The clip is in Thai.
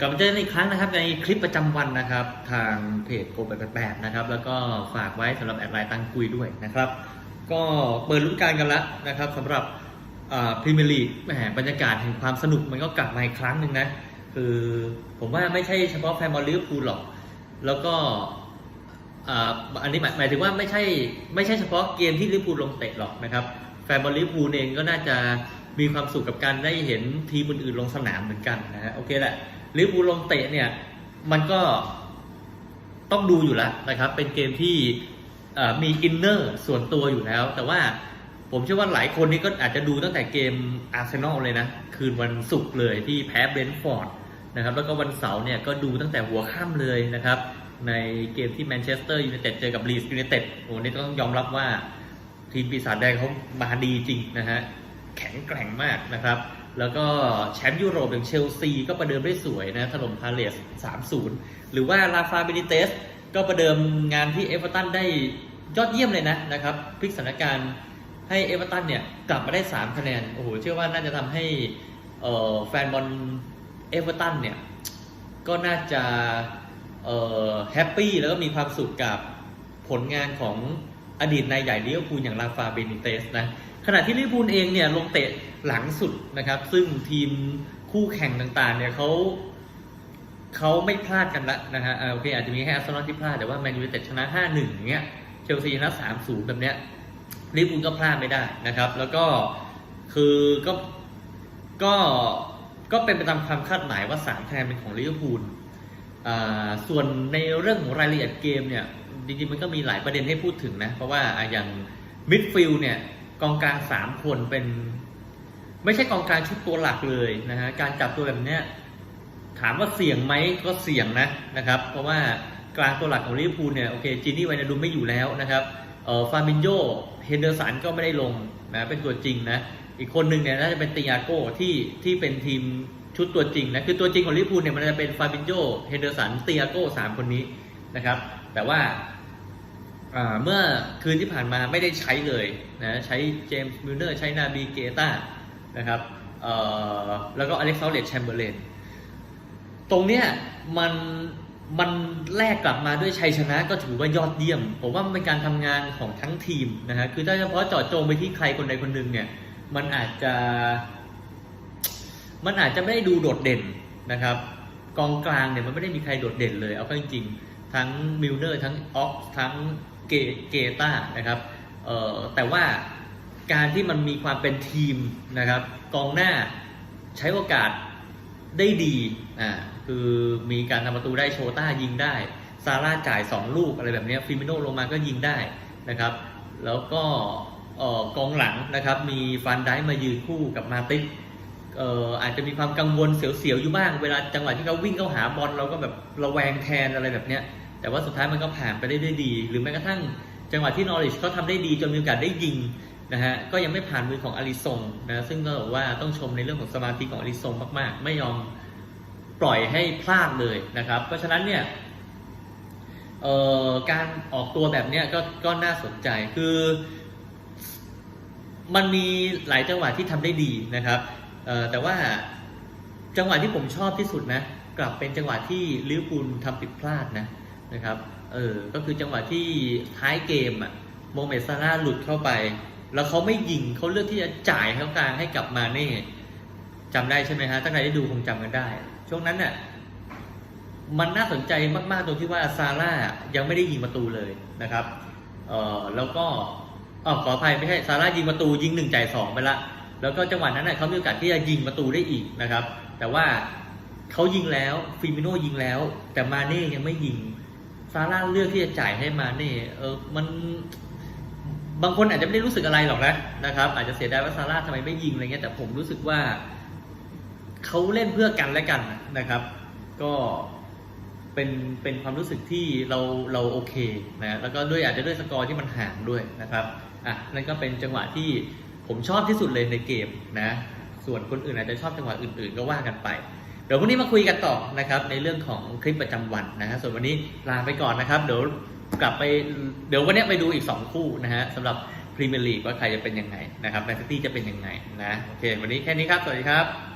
กลับมาเจอกันอีกครั้งนะครับในคลิปประจำวันนะครับ ทางเพจโกแปดแปดนะครับ แล้วก็ฝากไว้สำหรับแอดไลน์ตังคุยด้วยนะครับ ก็เปิดรุ่นการกันแล้วนะครับสำหรับพรีเมียร์ลีกแหมบรรยากาศแห่งความสนุกมันก็กลับมาอีกครั้งหนึ่งนะ คือผมว่าไม่ใช่เฉพาะแฟนบอลลิเวอร์พูลหรอก แล้วก็อันนี้หมายหมายถึงว่าไม่ใช่ไม่ใช่เฉพาะเกมที่ลิเวอร์พูลลงเตะหรอกนะครับ แฟนบอลลิเวอร์พูลเองก็น่าจะมีความสุขกับการได้เห็นทีมอื่นๆลงสนามเหมือนกันนะฮะโอเคแหละ ลิเวอร์พูลลงเตะเนี่ยมันก็ต้องดูอยู่แล้วนะครับ เป็นเกมที่มีอินเนอร์ส่วนตัวอยู่แล้ว แต่ว่าผมเชื่อว่าหลายคนนี่ก็อาจจะดูตั้งแต่เกมอาร์เซนอลเลยนะ คืนวันศุกร์เลยที่แพ้เบรนท์ฟอร์ดนะครับ แล้วก็วันเสาร์เนี่ยก็ดูตั้งแต่หัวค่ำเลยนะครับ ในเกมที่แมนเชสเตอร์ยูไนเต็ดเจอกับลีสยูไนเต็ดโอ้นี่ต้องยอมรับว่าทีมปีศาจแดงเขามาดีจริงนะฮะ แข็งแกร่งมากนะครับ แล้วก็แชมป์ยุโรปอย่างเชลซีก็ประเดิมได้สวยนะถล่มพาเลส 3-0 หรือว่าลาฟาเบนิเตส ก็ประเดิมงานที่เอเวอร์ตันได้ยอดเยี่ยมเลยนะนะครับพลิกสถานการณ์ให้เอเวอร์ตันเนี่ยกลับมาได้ 3 คะแนน โอ้โห เชื่อว่าน่าจะทำให้แฟนบอลเอเวอร์ตันเนี่ย ก็น่าจะแฮปปี้แล้วก็มีความสุขกับผลงานของ อดีตนายใหญ่ลิเวอร์พูลอย่างลาฟาเบนิเตสนะขณะที่ลิเวอร์พูลเองเนี่ยลงเตะหลังสุดนะครับ ซึ่งทีมคู่แข่งต่างๆเนี่ยเขาเขาไม่พลาดกันละนะฮะโอเคอาจจะมีแค่อาร์เซนอลที่พลาดแต่ว่าแมนยูไนเต็ดชนะ 5-1อย่างเงี้ยเชลซีชนะ3-0แบบเนี้ยลิเวอร์พูลก็พลาดไม่ได้นะครับ แล้วก็คือก็ก็ก็เป็นไปตามความคาดหมายว่า3คะแนนเป็นของลิเวอร์พูลอ่าส่วนในเรื่องของรายละเอียดเกมเนี่ย จริงๆมันก็มีหลายประเด็นให้พูดถึงนะ เพราะว่าอย่างมิดฟิลเนี่ยกองกลางสามคนเป็น ไม่ใช่กองกลางชุดตัวหลักเลยนะฮะการจับตัวแบบเนี้ยถามว่าเสี่ยงไหมก็เสี่ยงนะนะครับ เพราะว่ากลางตัวหลักของลิเวอร์พูลเนี่ยโอเคจีนี่ไวนาดุมไม่อยู่แล้วนะครับเอ่อฟาบินโยเฮนเดอร์สันก็ไม่ได้ลงนะเป็นตัวจริงนะอีกคนหนึ่งเนี่ยน่าจะเป็นติอาโก้ที่ที่เป็นทีมชุดตัวจริงนะคือตัวจริงของลิเวอร์พูลเนี่ยมันจะเป็นฟาบินโยเฮนเดอร์สันติอาโก้สามคนนี้นะครับ แต่ว่า เมื่อคืนที่ผ่านมาไม่ได้ใช้เลยนะใช้เจมส์มิลเนอร์ใช้นาบีเกต้านะครับแล้วก็อเล็กซานเดรแชมเบอร์เลนตรงเนี้ยมันมันแลกกลับมาด้วยชัยชนะก็ถือว่ายอดเยี่ยม ผมว่ามันเป็นการทำงานของทั้งทีมนะฮะคือถ้าเฉพาะเจาะจงไปที่ใครคนใดคนหนึ่งเนี่ยมันอาจจะ มันอาจจะไม่ได้ดูโดดเด่นนะครับ กองกลางเนี่ยมันไม่ได้มีใครโดดเด่นเลย เอาเข้าจริงๆ ทั้งมิลเนอร์ ทั้งออกทั้ง เกเกตานะครับแต่ว่าการที่มันมีความเป็นทีมนะครับกองหน้าใช้โอกาสได้ดีอ่าคือมีการทำประตูได้โชต้ายิงได้ซาร่าจ่าย 2 ลูกอะไรแบบนี้ฟิมิโนลงมาก็ยิงได้นะครับ แล้วก็กองหลังนะครับ มีฟันได้มายืนคู่กับมาติสเอ่ออาจจะมีความกังวลเสียวๆอยู่บ้าง เวลาจังหวะที่เขาวิ่งเข้าหาบอลเราก็แบบระแวงแทนอะไรแบบเนี้ย แต่ว่าสุดท้ายมันก็ผ่านไปได้ด้วยดี หรือแม้กระทั่งจังหวะที่นอริชเขาทำได้ดีจนมีโอกาสได้ยิงนะฮะก็ยังไม่ผ่านมือของอาริซงนะซึ่งก็บอกว่าต้องชมในเรื่องของสมาธิของอาริซงมากๆ ไม่ยอมปล่อยให้พลาดเลยนะครับ เพราะฉะนั้นเนี่ยการออกตัวแบบนี้ก็ก็น่าสนใจคือ มันมีหลายจังหวะที่ทำได้ดีนะครับแต่ว่าจังหวะที่ผมชอบที่สุดนะ กลับเป็นจังหวะที่ลิเวอร์พูลทำผิดพลาดนะ นะครับ เออ ก็คือจังหวะที่ท้ายเกมอะโมเมดซาร่าหลุดเข้าไป แล้วเขาไม่ยิงเขาเลือกที่จะจ่ายเข้ากลางให้กลับมาเน่จำได้ใช่ไหมฮะถ้าใครได้ดูคงจำกันได้ ช่วงนั้นน่ะมันน่าสนใจมากๆตรงที่ว่าซาร่ายังไม่ได้ยิงประตูเลยนะครับ เออแล้วก็อ๋อขออภัยไม่ใช่ซาร่ายิงประตูยิงหนึ่งจ่ายสองไปละ แล้วก็จังหวะนั้นน่ะเขามีโอกาสที่จะยิงประตูได้อีกนะครับ แต่ว่าเขายิงแล้วฟิมิโนยิงแล้ว แต่มาเน่ยังไม่ยิง ซาร่าเลือกที่จะจ่ายให้มาเน่เออมันบางคนอาจจะไม่ได้รู้สึกอะไรหรอกนะนะครับ อาจจะเสียดายว่าซาร่าทำไมไม่ยิงอะไรเงี้ยแต่ผมรู้สึกว่าเขาเล่นเพื่อกันและกันนะครับ ก็เป็นเป็นความรู้สึกที่เราเราโอเคนะแล้วก็ด้วยอาจจะด้วยสกอร์ที่มันห่างด้วยนะครับอะนั่นก็เป็นจังหวะที่ผมชอบที่สุดเลยในเกมนะส่วนคนอื่นอาจจะชอบจังหวะอื่นๆก็ว่ากันไป ดี๋ยววันนี้มาคุยกันต่อนะครับในเรื่องของคลิปประจำวันนะฮะส่วนวันนี้ลาไปก่อนนะครับเดี๋ยวกลับไปเดี๋ยววันนี้ไปดูอีก 2 คู่นะฮะสำหรับพรีเมียร์ลีกว่าใครจะเป็นยังไงนะครับแมนซิตี้จะเป็นยังไงนะโอเค วันนี้แค่นี้ครับ สวัสดีครับ